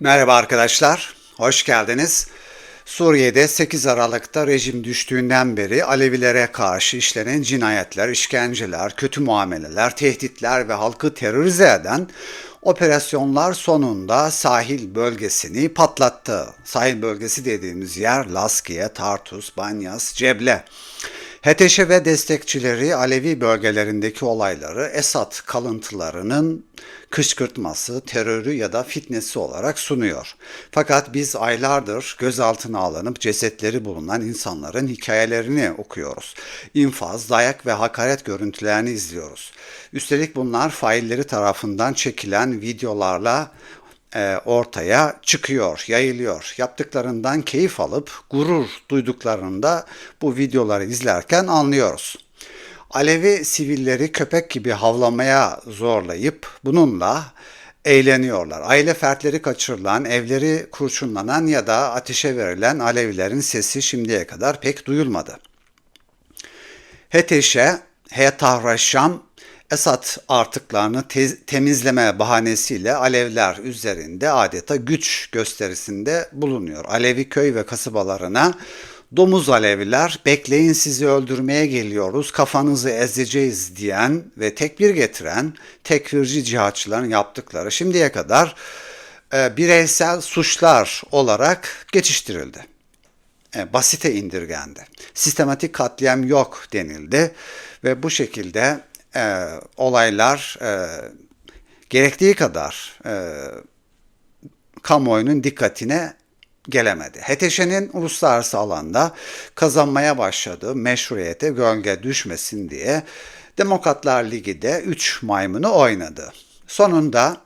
Merhaba arkadaşlar, hoş geldiniz. Suriye'de 8 Aralık'ta rejim düştüğünden beri Alevilere karşı işlenen cinayetler, işkenceler, kötü muameleler, tehditler ve halkı terörize eden operasyonlar sonunda sahil bölgesini patlattı. Sahil bölgesi dediğimiz yer Laskiye, Tartus, Banyas, Ceble. HTŞ ve destekçileri Alevi bölgelerindeki olayları Esad kalıntılarının kışkırtması, terörü ya da fitnesi olarak sunuyor. Fakat biz aylardır gözaltına alınıp cesetleri bulunan insanların hikayelerini okuyoruz. İnfaz, dayak ve hakaret görüntülerini izliyoruz. Üstelik bunlar failleri tarafından çekilen videolarla ortaya çıkıyor, yayılıyor. Yaptıklarından keyif alıp gurur duyduklarında bu videoları izlerken anlıyoruz. Alevi sivilleri köpek gibi havlamaya zorlayıp bununla eğleniyorlar. Aile fertleri kaçırılan, evleri kurşunlanan ya da ateşe verilen Alevilerin sesi şimdiye kadar pek duyulmadı. HTŞ, Hetahraşam Esad artıklarını te- temizleme bahanesiyle Alevler üzerinde adeta güç gösterisinde bulunuyor. Alevi köy ve kasabalarına domuz Aleviler bekleyin sizi öldürmeye geliyoruz kafanızı ezeceğiz diyen ve tekbir getiren tekfirci cihatçıların yaptıkları şimdiye kadar e, bireysel suçlar olarak geçiştirildi. E, basite indirgendi. Sistematik katliam yok denildi ve bu şekilde e, olaylar e, gerektiği kadar e, kamuoyunun dikkatine gelemedi. HTŞ'nin uluslararası alanda kazanmaya başladığı meşruiyete gölge düşmesin diye Demokratlar Ligi de 3 maymunu oynadı. Sonunda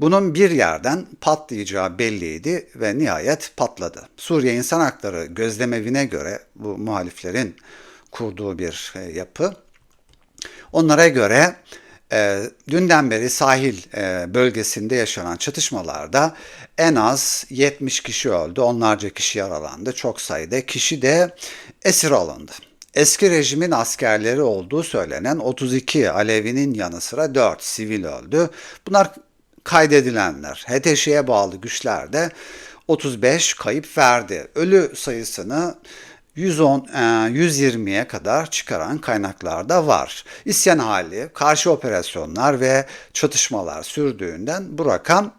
bunun bir yerden patlayacağı belliydi ve nihayet patladı. Suriye İnsan Hakları Gözlemevine göre bu muhaliflerin kurduğu bir e, yapı Onlara göre e, dünden beri sahil e, bölgesinde yaşanan çatışmalarda en az 70 kişi öldü, onlarca kişi yaralandı, çok sayıda kişi de esir alındı. Eski rejimin askerleri olduğu söylenen 32 Alevi'nin yanı sıra 4 sivil öldü. Bunlar kaydedilenler. HTŞ'ye bağlı güçler de 35 kayıp verdi. Ölü sayısını 110 120'ye kadar çıkaran kaynaklar da var. İsyan hali, karşı operasyonlar ve çatışmalar sürdüğünden bu rakam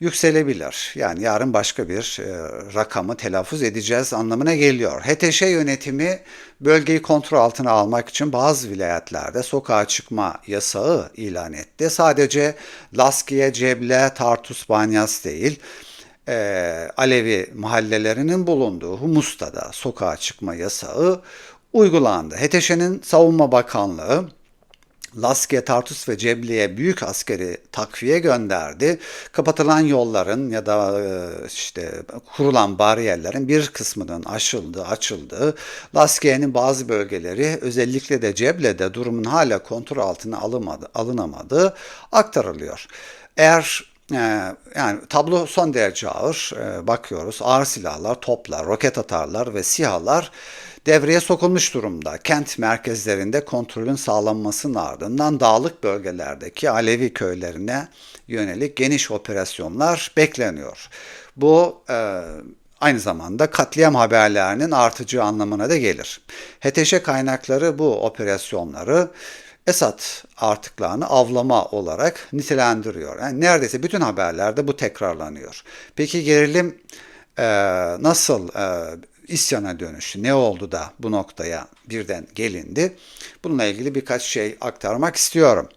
yükselebilir. Yani yarın başka bir e, rakamı telaffuz edeceğiz anlamına geliyor. HTŞ yönetimi bölgeyi kontrol altına almak için bazı vilayetlerde sokağa çıkma yasağı ilan etti. Sadece Laskiye, Ceble, Tartus, Banyas değil, e, Alevi mahallelerinin bulunduğu Humus'ta sokağa çıkma yasağı uygulandı. HTŞ'nin Savunma Bakanlığı Laskiye, Tartus ve Cebli'ye büyük askeri takviye gönderdi. Kapatılan yolların ya da e, işte kurulan bariyerlerin bir kısmının aşıldı, açıldı. Laskiye'nin bazı bölgeleri özellikle de Ceble'de durumun hala kontrol altına alınmadı, alınamadığı aktarılıyor. Eğer yani tablo son derece ağır. Ee, bakıyoruz ağır silahlar, toplar, roket atarlar ve sihalar devreye sokulmuş durumda. Kent merkezlerinde kontrolün sağlanmasının ardından dağlık bölgelerdeki Alevi köylerine yönelik geniş operasyonlar bekleniyor. Bu e, aynı zamanda katliam haberlerinin artacağı anlamına da gelir. HTŞ kaynakları bu operasyonları Esad artıklarını avlama olarak nitelendiriyor. Yani neredeyse bütün haberlerde bu tekrarlanıyor. Peki gerilim e, nasıl e, isyana dönüştü? Ne oldu da bu noktaya birden gelindi? Bununla ilgili birkaç şey aktarmak istiyorum.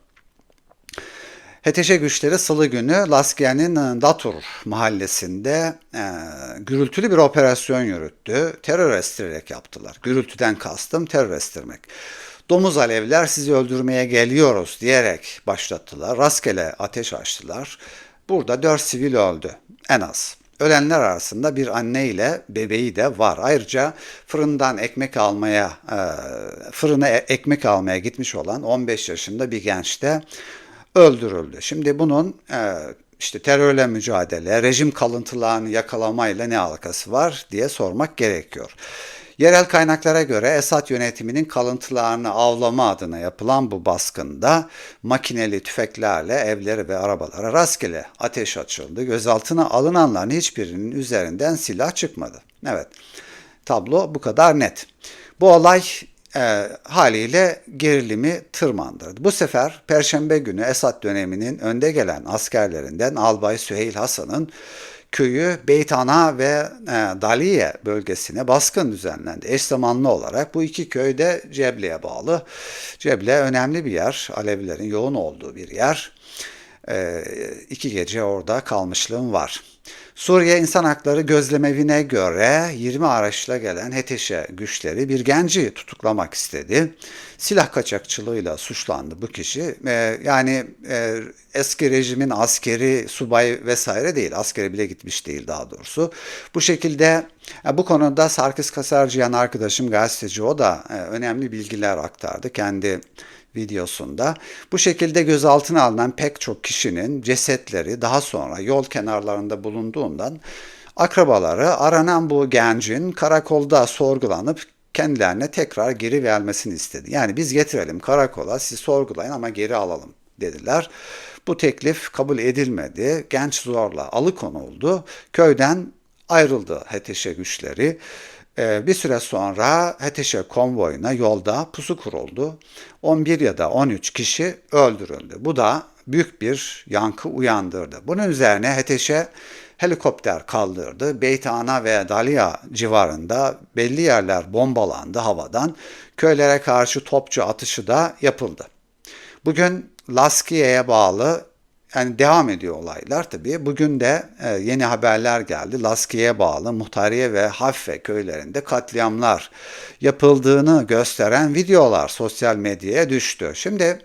HTŞ güçleri salı günü Laskiye'nin Datur mahallesinde e, gürültülü bir operasyon yürüttü. Terör estirerek yaptılar. Gürültüden kastım terör estirmek domuz alevler sizi öldürmeye geliyoruz diyerek başlattılar. Rastgele ateş açtılar. Burada dört sivil öldü en az. Ölenler arasında bir anne ile bebeği de var. Ayrıca fırından ekmek almaya, e, fırına e, ekmek almaya gitmiş olan 15 yaşında bir genç de öldürüldü. Şimdi bunun e, işte terörle mücadele, rejim kalıntılarını yakalamayla ne alakası var diye sormak gerekiyor. Yerel kaynaklara göre Esad yönetiminin kalıntılarını avlama adına yapılan bu baskında makineli tüfeklerle evleri ve arabalara rastgele ateş açıldı. Gözaltına alınanların hiçbirinin üzerinden silah çıkmadı. Evet, tablo bu kadar net. Bu olay e, haliyle gerilimi tırmandırdı. Bu sefer Perşembe günü Esad döneminin önde gelen askerlerinden Albay Süheyl Hasan'ın köyü Beytana ve e, Daliye bölgesine baskın düzenlendi. Eş zamanlı olarak bu iki köy de Ceble'ye bağlı. Ceble önemli bir yer, Alevilerin yoğun olduğu bir yer. E, iki gece orada kalmışlığım var. Suriye İnsan Hakları Gözlemevine göre 20 araçla gelen HTŞ güçleri bir genci tutuklamak istedi. Silah kaçakçılığıyla suçlandı bu kişi. Ee, yani e, eski rejimin askeri, subay vesaire değil. Askere bile gitmiş değil daha doğrusu. Bu şekilde e, bu konuda Sarkis Kasarcıyan arkadaşım gazeteci o da e, önemli bilgiler aktardı. Kendi videosunda. Bu şekilde gözaltına alınan pek çok kişinin cesetleri daha sonra yol kenarlarında bulunduğundan akrabaları aranan bu gencin karakolda sorgulanıp kendilerine tekrar geri vermesini istedi. Yani biz getirelim karakola siz sorgulayın ama geri alalım dediler. Bu teklif kabul edilmedi. Genç zorla alıkonuldu. Köyden ayrıldı HTŞ güçleri. Ee, bir süre sonra HTŞ konvoyuna yolda pusu kuruldu. 11 ya da 13 kişi öldürüldü. Bu da büyük bir yankı uyandırdı. Bunun üzerine HTŞ helikopter kaldırdı. Beytana ve Dalia civarında belli yerler bombalandı havadan. Köylere karşı topçu atışı da yapıldı. Bugün Laskiye'ye bağlı yani devam ediyor olaylar tabii. Bugün de e, yeni haberler geldi. Laskiye bağlı Muhtariye ve Haffe köylerinde katliamlar yapıldığını gösteren videolar sosyal medyaya düştü. Şimdi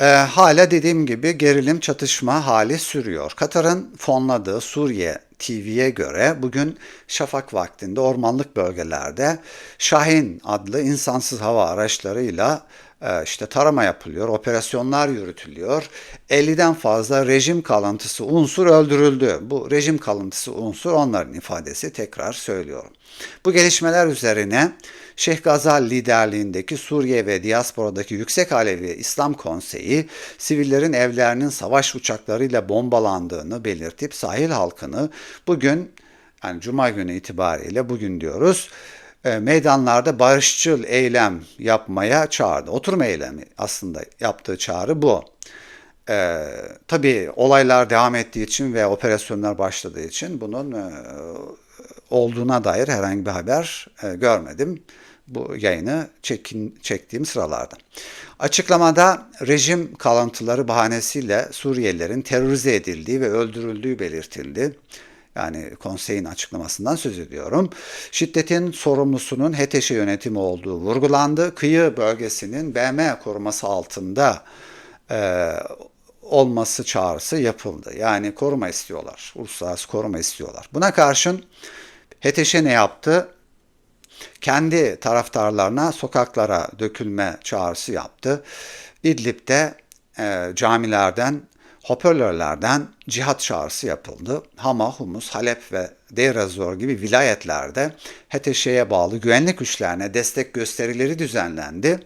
e, hala dediğim gibi gerilim çatışma hali sürüyor. Katar'ın fonladığı Suriye TV'ye göre bugün şafak vaktinde ormanlık bölgelerde Şahin adlı insansız hava araçlarıyla işte tarama yapılıyor, operasyonlar yürütülüyor. 50'den fazla rejim kalıntısı unsur öldürüldü. Bu rejim kalıntısı unsur onların ifadesi tekrar söylüyorum. Bu gelişmeler üzerine Şeyh Gazal liderliğindeki Suriye ve diasporadaki Yüksek Alevi İslam Konseyi sivillerin evlerinin savaş uçaklarıyla bombalandığını belirtip sahil halkını bugün yani cuma günü itibariyle bugün diyoruz meydanlarda barışçıl eylem yapmaya çağırdı. Oturma eylemi aslında yaptığı çağrı bu. Ee, tabii olaylar devam ettiği için ve operasyonlar başladığı için bunun e, olduğuna dair herhangi bir haber e, görmedim bu yayını çekin, çektiğim sıralarda. Açıklamada rejim kalıntıları bahanesiyle Suriyelilerin terörize edildiği ve öldürüldüğü belirtildi. Yani konseyin açıklamasından söz ediyorum. Şiddetin sorumlusunun HTŞ yönetimi olduğu vurgulandı. Kıyı bölgesinin BM koruması altında e, olması çağrısı yapıldı. Yani koruma istiyorlar. Uluslararası koruma istiyorlar. Buna karşın HTŞ ne yaptı? Kendi taraftarlarına sokaklara dökülme çağrısı yaptı. İdlib'de e, camilerden hoparlörlerden cihat çağrısı yapıldı. Hama, Humus, Halep ve Deir Zor gibi vilayetlerde HTŞ'ye bağlı güvenlik güçlerine destek gösterileri düzenlendi.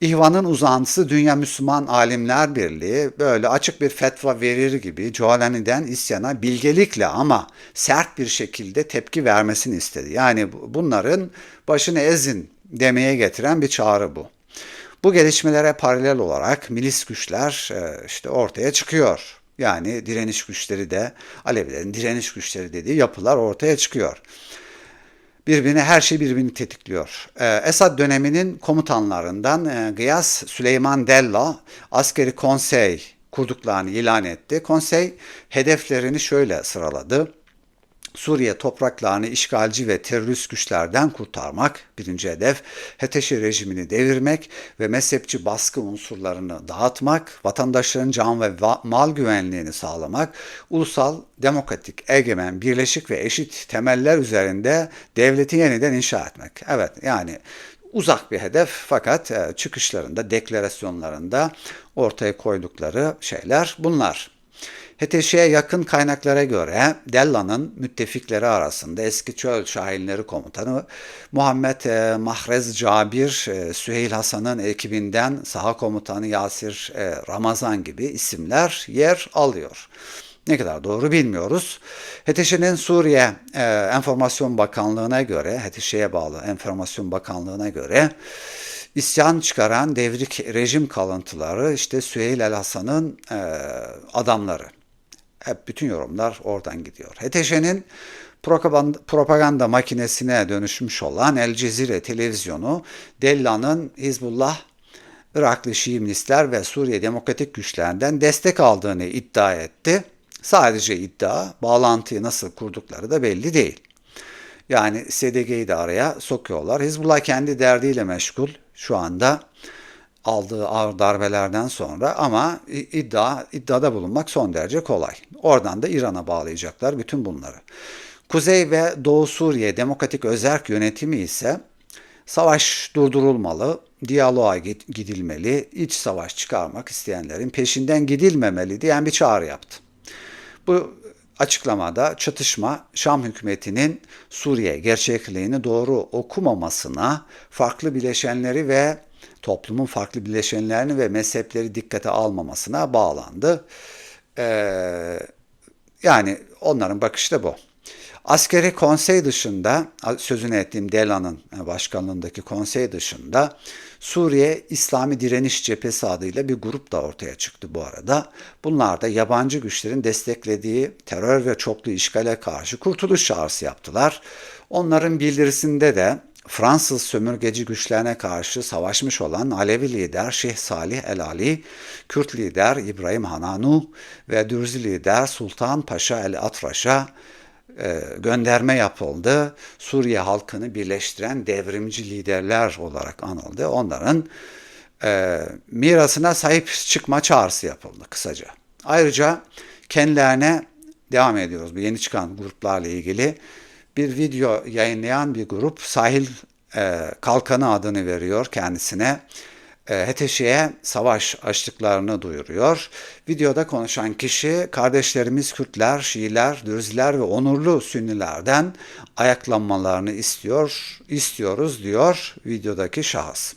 İhvan'ın uzantısı Dünya Müslüman Alimler Birliği böyle açık bir fetva verir gibi Coalani'den isyana bilgelikle ama sert bir şekilde tepki vermesini istedi. Yani bunların başını ezin demeye getiren bir çağrı bu. Bu gelişmelere paralel olarak milis güçler e, işte ortaya çıkıyor. Yani direniş güçleri de Alevilerin direniş güçleri dediği yapılar ortaya çıkıyor. Birbirine her şey birbirini tetikliyor. E, Esad döneminin komutanlarından e, Gıyas Süleyman Della askeri konsey kurduklarını ilan etti. Konsey hedeflerini şöyle sıraladı. Suriye topraklarını işgalci ve terörist güçlerden kurtarmak birinci hedef, HTŞ rejimini devirmek ve mezhepçi baskı unsurlarını dağıtmak, vatandaşların can ve mal güvenliğini sağlamak, ulusal, demokratik, egemen, birleşik ve eşit temeller üzerinde devleti yeniden inşa etmek. Evet yani uzak bir hedef fakat e, çıkışlarında, deklarasyonlarında ortaya koydukları şeyler bunlar. HTŞ'ye yakın kaynaklara göre Della'nın müttefikleri arasında eski çöl şahinleri komutanı Muhammed e, Mahrez Cabir, e, Süheyl Hasan'ın ekibinden saha komutanı Yasir e, Ramazan gibi isimler yer alıyor. Ne kadar doğru bilmiyoruz. HTŞ'nin Suriye e, Enformasyon Bakanlığı'na göre, HTŞ'ye bağlı Enformasyon Bakanlığı'na göre isyan çıkaran devrik rejim kalıntıları işte Süheyl El Hasan'ın e, adamları. Hep bütün yorumlar oradan gidiyor. Propaganda, propaganda makinesine dönüşmüş olan El Cezire televizyonu Della'nın Hizbullah Iraklı Şii ve Suriye demokratik güçlerinden destek aldığını iddia etti. Sadece iddia, bağlantıyı nasıl kurdukları da belli değil. Yani SDG'yi de araya sokuyorlar. Hizbullah kendi derdiyle meşgul şu anda aldığı ağır darbelerden sonra ama iddia iddiada bulunmak son derece kolay. Oradan da İran'a bağlayacaklar bütün bunları. Kuzey ve Doğu Suriye Demokratik Özerk Yönetimi ise savaş durdurulmalı, diyaloğa gidilmeli, iç savaş çıkarmak isteyenlerin peşinden gidilmemeli diyen bir çağrı yaptı. Bu açıklamada çatışma Şam hükümetinin Suriye gerçekliğini doğru okumamasına, farklı bileşenleri ve toplumun farklı bileşenlerini ve mezhepleri dikkate almamasına bağlandı. Ee, yani onların bakışı da bu. Askeri konsey dışında, sözünü ettiğim Dela'nın başkanlığındaki konsey dışında Suriye İslami Direniş Cephesi adıyla bir grup da ortaya çıktı bu arada. Bunlar da yabancı güçlerin desteklediği terör ve çoklu işgale karşı kurtuluş çağrısı yaptılar. Onların bildirisinde de Fransız sömürgeci güçlerine karşı savaşmış olan Alevi lider Şeyh Salih El Ali, Kürt lider İbrahim Hananu ve Dürzi lider Sultan Paşa El Atraş'a gönderme yapıldı. Suriye halkını birleştiren devrimci liderler olarak anıldı. Onların e, mirasına sahip çıkma çağrısı yapıldı kısaca. Ayrıca kendilerine devam ediyoruz bu yeni çıkan gruplarla ilgili bir video yayınlayan bir grup sahil e, kalkanı adını veriyor kendisine. E, HTŞ'ye savaş açtıklarını duyuruyor. Videoda konuşan kişi kardeşlerimiz Kürtler, Şiiler, Dürziler ve onurlu Sünnilerden ayaklanmalarını istiyor, istiyoruz diyor videodaki şahıs.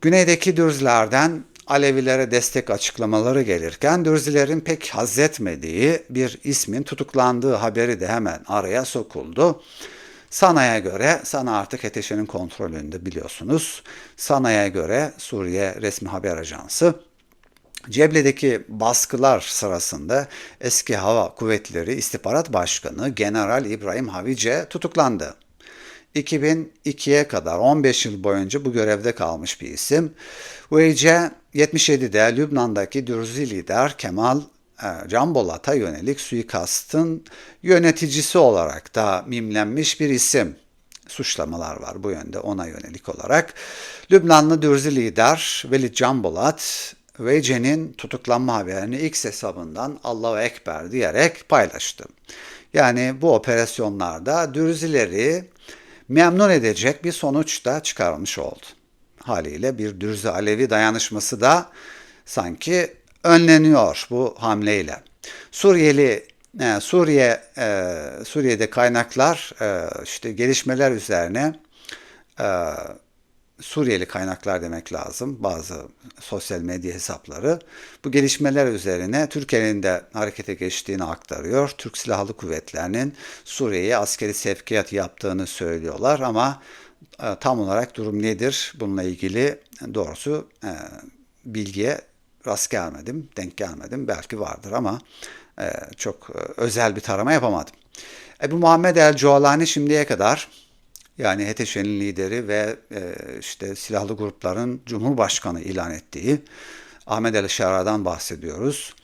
Güneydeki Dürzilerden Alevilere destek açıklamaları gelirken Dürzilerin pek haz etmediği bir ismin tutuklandığı haberi de hemen araya sokuldu. Sana'ya göre, Sana artık HTŞ'nin kontrolünde biliyorsunuz. Sana'ya göre Suriye Resmi Haber Ajansı Ceble'deki baskılar sırasında eski hava kuvvetleri istihbarat başkanı General İbrahim Havice tutuklandı. 2002'ye kadar 15 yıl boyunca bu görevde kalmış bir isim. Havice 77'de Lübnan'daki Dürzi lider Kemal Can yönelik suikastın yöneticisi olarak da mimlenmiş bir isim. Suçlamalar var bu yönde ona yönelik olarak. Lübnanlı Dürzi lider Velid Can Bolat, Veyce'nin tutuklanma haberini X hesabından Allahu Ekber diyerek paylaştı. Yani bu operasyonlarda Dürzileri memnun edecek bir sonuç da çıkarılmış oldu. Haliyle bir Dürzi Alevi dayanışması da sanki önleniyor bu hamleyle. Suriyeli e, Suriye e, Suriye'de kaynaklar e, işte gelişmeler üzerine Suriyeli kaynaklar demek lazım bazı sosyal medya hesapları. Bu gelişmeler üzerine Türkiye'nin de harekete geçtiğini aktarıyor. Türk Silahlı Kuvvetleri'nin Suriye'ye askeri sevkiyat yaptığını söylüyorlar ama tam olarak durum nedir bununla ilgili doğrusu e, bilgiye rast gelmedim, denk gelmedim. Belki vardır ama e, çok e, özel bir tarama yapamadım. Ebu Muhammed El Cualani şimdiye kadar yani HTŞ'nin lideri ve e, işte silahlı grupların cumhurbaşkanı ilan ettiği Ahmet El Şara'dan bahsediyoruz.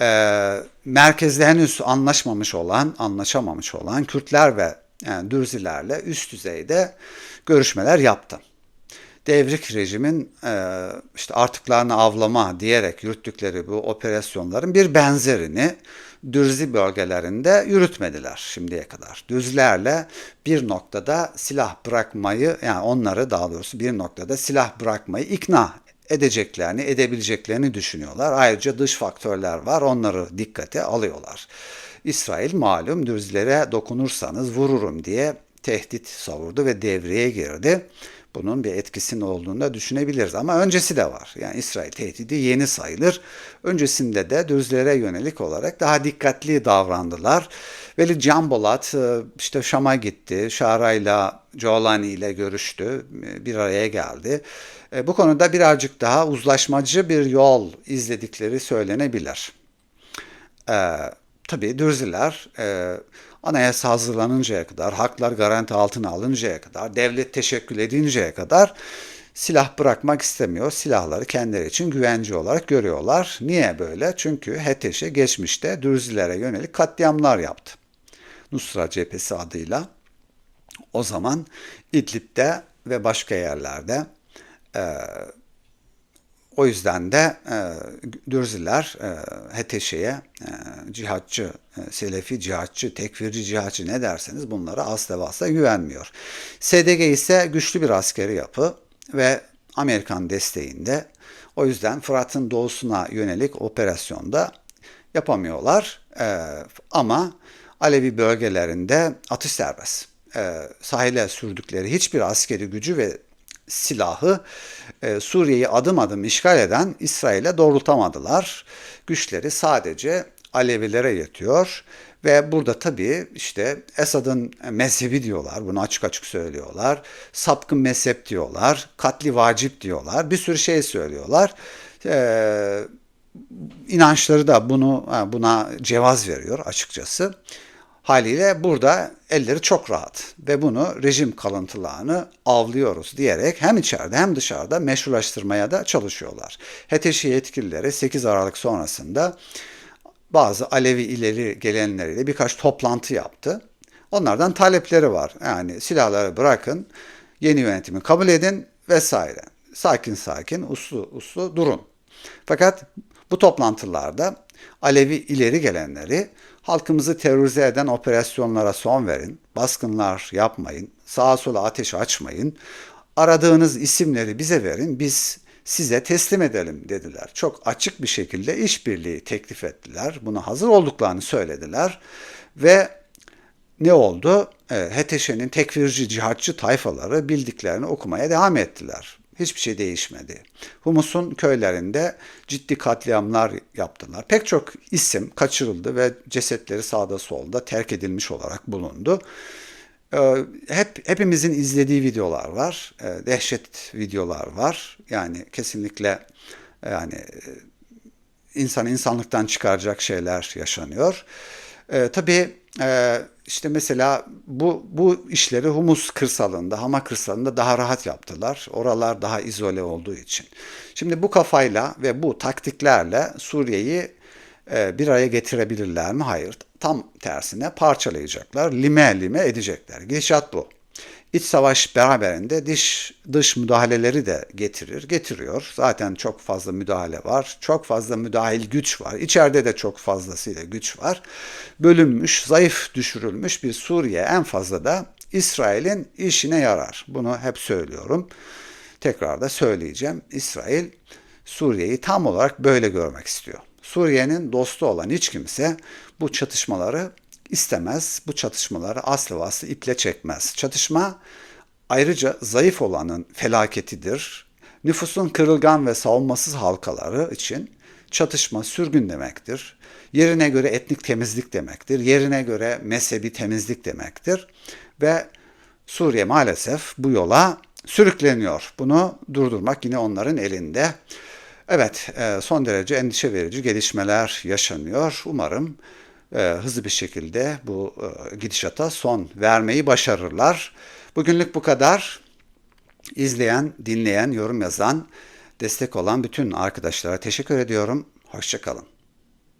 E, merkezde henüz anlaşmamış olan, anlaşamamış olan Kürtler ve yani Dürzilerle üst düzeyde görüşmeler yaptı devrik rejimin e, işte artıklarını avlama diyerek yürüttükleri bu operasyonların bir benzerini Dürzi bölgelerinde yürütmediler şimdiye kadar. Düzlerle bir noktada silah bırakmayı yani onları daha doğrusu bir noktada silah bırakmayı ikna edeceklerini, edebileceklerini düşünüyorlar. Ayrıca dış faktörler var, onları dikkate alıyorlar. İsrail malum dürzlere dokunursanız vururum diye tehdit savurdu ve devreye girdi. Bunun bir etkisinin olduğunu da düşünebiliriz. Ama öncesi de var. Yani İsrail tehdidi yeni sayılır. Öncesinde de düzlere yönelik olarak daha dikkatli davrandılar. Veli Can e, işte Şam'a gitti. Şara'yla, Jolani ile görüştü. E, bir araya geldi. E, bu konuda birazcık daha uzlaşmacı bir yol izledikleri söylenebilir. Ee, tabii Dürziler e, anayasa hazırlanıncaya kadar, haklar garanti altına alıncaya kadar, devlet teşekkül edinceye kadar silah bırakmak istemiyor. Silahları kendileri için güvence olarak görüyorlar. Niye böyle? Çünkü HTŞ geçmişte Dürzilere yönelik katliamlar yaptı. Nusra Cephesi adıyla. O zaman İdlib'de ve başka yerlerde e, o yüzden de e, Dürziler e, HTŞ'ye e, cihatçı, e, Selefi cihatçı, tekfirci cihatçı ne derseniz bunlara asla vasla güvenmiyor. SDG ise güçlü bir askeri yapı ve Amerikan desteğinde. O yüzden Fırat'ın doğusuna yönelik operasyonda yapamıyorlar. E, ama Alevi bölgelerinde atış serbest. E, sahile sürdükleri hiçbir askeri gücü ve silahı e, Suriye'yi adım adım işgal eden İsrail'e doğrultamadılar. Güçleri sadece Alevilere yetiyor ve burada tabii işte Esad'ın mezhebi diyorlar, bunu açık açık söylüyorlar. Sapkın mezhep diyorlar, katli vacip diyorlar, bir sürü şey söylüyorlar. Ee, inançları da bunu buna cevaz veriyor açıkçası. Haliyle burada elleri çok rahat ve bunu rejim kalıntılarını avlıyoruz diyerek hem içeride hem dışarıda meşrulaştırmaya da çalışıyorlar. HTŞ yetkilileri 8 Aralık sonrasında bazı Alevi ileri gelenleriyle birkaç toplantı yaptı. Onlardan talepleri var. Yani silahları bırakın, yeni yönetimi kabul edin vesaire. Sakin sakin, uslu uslu durun. Fakat bu toplantılarda Alevi ileri gelenleri halkımızı terörize eden operasyonlara son verin, baskınlar yapmayın, sağa sola ateş açmayın, aradığınız isimleri bize verin, biz size teslim edelim dediler. Çok açık bir şekilde işbirliği teklif ettiler. Buna hazır olduklarını söylediler ve ne oldu? E, HTŞ'nin tekfirci, cihatçı tayfaları bildiklerini okumaya devam ettiler. Hiçbir şey değişmedi. Humus'un köylerinde ciddi katliamlar yaptılar. Pek çok isim kaçırıldı ve cesetleri sağda solda terk edilmiş olarak bulundu. Ee, hep hepimizin izlediği videolar var. Ee, dehşet videolar var. Yani kesinlikle yani e, insan insanlıktan çıkaracak şeyler yaşanıyor. Ee, tabii e, işte mesela bu, bu işleri Humus kırsalında, Hama kırsalında daha rahat yaptılar. Oralar daha izole olduğu için. Şimdi bu kafayla ve bu taktiklerle Suriye'yi e, bir araya getirebilirler mi? Hayır. Tam tersine parçalayacaklar, lime lime edecekler. Gidişat bu. İç savaş beraberinde dış, dış müdahaleleri de getirir, getiriyor. Zaten çok fazla müdahale var, çok fazla müdahil güç var. İçeride de çok fazlasıyla güç var. Bölünmüş, zayıf düşürülmüş bir Suriye en fazla da İsrail'in işine yarar. Bunu hep söylüyorum. Tekrar da söyleyeceğim. İsrail Suriye'yi tam olarak böyle görmek istiyor. Suriye'nin dostu olan hiç kimse bu çatışmaları istemez. Bu çatışmaları aslı vaslı iple çekmez. Çatışma ayrıca zayıf olanın felaketidir. Nüfusun kırılgan ve savunmasız halkaları için çatışma sürgün demektir. Yerine göre etnik temizlik demektir. Yerine göre mezhebi temizlik demektir. Ve Suriye maalesef bu yola sürükleniyor. Bunu durdurmak yine onların elinde. Evet, e, son derece endişe verici gelişmeler yaşanıyor. Umarım e, hızlı bir şekilde bu e, gidişata son vermeyi başarırlar. Bugünlük bu kadar. İzleyen, dinleyen, yorum yazan, destek olan bütün arkadaşlara teşekkür ediyorum. Hoşçakalın.